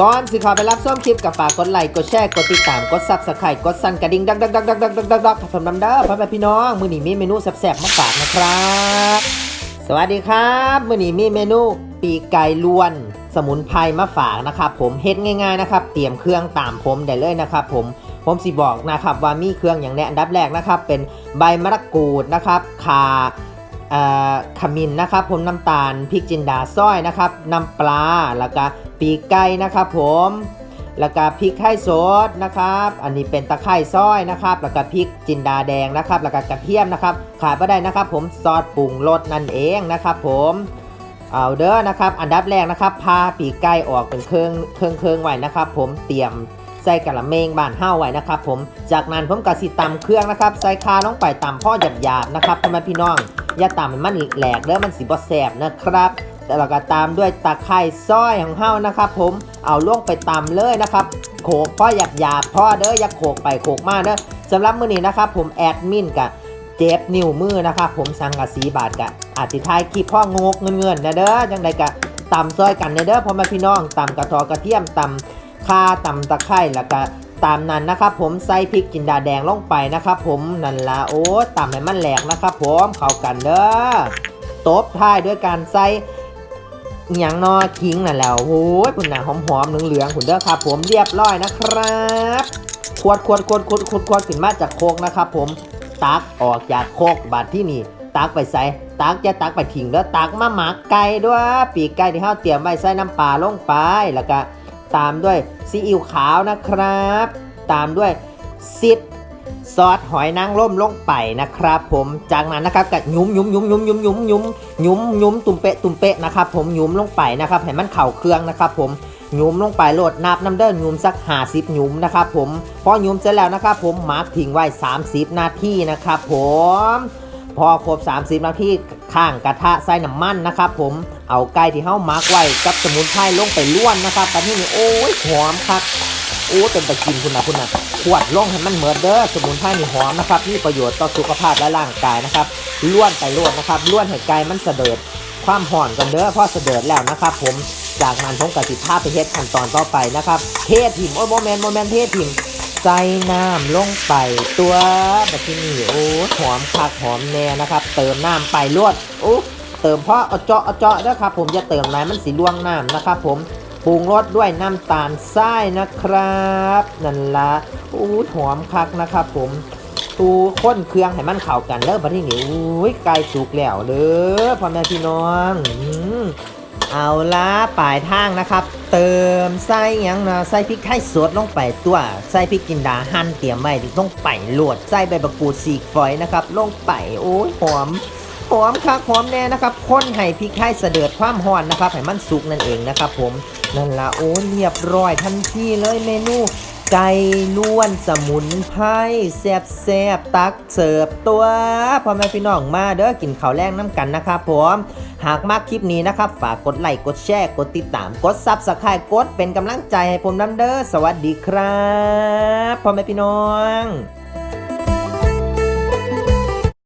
ก่อนสิขอไปรับส้มคลิปกับฝากกดไลค์กดแชร์กดติดตามกดซับสไครต์กดสั่นกระดิ่งดักดักดักดักดักดักดักดักผสมน้ำเด้อพ่อแม่พี่น้องมื้อนี้มีเมนูแซ่บๆมาฝากนะครับ สวัสดีครับมื้อนี้มีเมนูปีกไก่ล้วน สมุนไพรมาฝากนะครับผมเฮ็ดง่ายๆนะครับเตรียมเครื่องตามผมได้เลยนะครับผมผมสิบอกนะครับว่ามีเครื่องอย่างแน่อันดับแรกนะครับเป็นใบมะกรูดนะครับข่าเอ่อ ขมิ้นนะครับผมน้ำตาลพริกจินดาซอยนะครับน้ำปลาแล้วก็ปีกไก่นะครับผมแล้วก็พริกไทยสดนะครับ อันนี้เป็นตะไคร้ซอยนะครับ แล้วก็พริกจินดาแดงนะครับ แล้วก็กระเทียมนะครับ ขาดไม่ได้นะครับ ผมซอสปรุงรสนั่นเองนะครับ ผมเอาเด้อนะครับ อันดับแรกนะครับพาปีกไก่ออกเป็นเครื่องเครื่องเครื่องไว้นะครับ ผมเตรียม ใส่กะละเมงบานเฮ้าไว้นะครับผม จากนั้นผมก็สิตำเครื่องนะครับใส่คาลงไปตำพ่อหยาบๆนะครับพ่อแม่พี่น้องอย่าตำให้มันแหลกเด้อมันสิบ่แสบนะครับแต่เราก็ตามด้วยตะไคร้ซอยของเฮ้านะครับผมเอาล่วงไปตำเลยนะครับโขกพ่อหยาบๆพ่อเด้ออย่าโขกไปโขกมาเด้อสำหรับมื้อนี้นะครับผมแอดมินกะเจ็บนิ้วมือนะครับผมสังกะสีบาทกะอาจิทายคลิปพ่องกเงินๆนนะเด้อจังใดกะตำซอยกันนะเด้อพ่อแม่พี่น้องตำกระทอกระเทียมตำ ข่าตำตะไคร้แล้วก็ตามนั้นนะครับผมใส่พริกจินดาแดงลงไปนะครับผมนั่นละโอ้ตำให้มันแหลกนะครับผมเข้ากันเด้อตบท้ายด้วยการใส่อหย่างนอขิงนั่นแล้วโอ้ยคุณหนาหอมๆเหลืองๆคุณเด้อครับ ผมเรียบร้อยนะครับขวดขวดขวดขวดขวดขวดขึ้นมาจากโคกนะครับ ผมตักออกจากโคกบาดที่นี่ตักไปใส่ตักจะตักไปทิ้งเด้อตักมาหมักไก่ด้วย ปีกไก่ที่เราเตรียมไว้ใส่น้ำปลาลงไปแล้วก็ ตามด้วยซีอิ๊วขาวนะครับ ตามด้วยซิดซอสหอยนางรมลงไปนะครับ ผมจากนั้นนะครับก็หยุมยุ้มยุ้มยุ้มยุ้มยุ้มยุ้มยุ้มยุ้มตุ่มเปะตุ่มเปะนะครับผมยุ้มลงไปนะครับให้มันเข่าเครื่องนะครับผมยุ้มลงไปโหลดนับน้ำเดินยุ้มสักห้าสิบยุ้มนะครับผมพอยุ้มเสร็จแล้วนะครับผมมาร์กทิ้งไว้ 30 นาทีนะครับผมพอครบ 30 นาที ข้างกระทะใส่น้ำมันนะครับผมเอาไก่ที่เฮามาร์กไว้กับสมุนไพรลงไปล้วนนะครับตอนนี้นี่โอ้ยหอมครับโอ้เป็นตะกินคุณนะคุณนะขวดลงให้มันเหมือนเด้อสมุนไพรนี่หอมนะครับมีประโยชน์ต่อสุขภาพและร่างกายนะครับล้วนไปล้วนนะครับล้วนให้ไก่มันเสดิร์ดความห่อนกันเด้อพอเสดิร์ดแล้วนะครับ ผมจากนั้นผมกับสิภาพไปเฮ็ดขั้นตอนต่อไปนะครับเทถิ่มโอ้ยโมเมนต์โมเมนต์เทถิ่ม ใส่น้ำลงไปตัวแบบที่นี่โอ้หอมคักหอมแน่นะครับ เติมน้ำไปลวดโอ้เติมเพราะเอาเจาะเอาเจาะนะครับผมจะเติมอะไรมันสีล่วงน้ำนะครับผมปรุงรสด้วยน้ำตาลทรายนะครับนั่นละโอ้หอมคักนะครับ ผมตูข้นเครื่องให้มันเข้ากันเด้อบัดที่นี่โอ้ยไก่สุกแล้วเด้อพ่อแม่พี่น้องอื เอาละปลายทางนะครับ เติมไส้ยังนะไส้พริกไทยสดลงไปตัวไส้พริกจินดาหั่นเตรียมไว้องไปโหลดไส้ใบบะกกูดสีฝอยนะครับลงไปโอ้ยหอมหอมค่ะหอมแน่นะครับคนให้พริกไทยเสด็จความหอนนะครับให้มันสุกนั่นเองนะครับผมนั่นละโอ้ยเรียบร้อยทันทีเลยเมนู ไก่ล้วนสมุนไพรแซบแซบตักเสิร์ฟตัวพ่อแม่พี่น้องมาเด้อกินข้าวแรงน้ำกันนะครับผมหากมากคลิปนี้นะครับ ฝากกดไลค์กดแชร์กดติดตามกดซับสไครต์กดเป็นกำลังใจให้ผมน้ำเด้อสวัสดีครับพ่อแม่พี่น้อง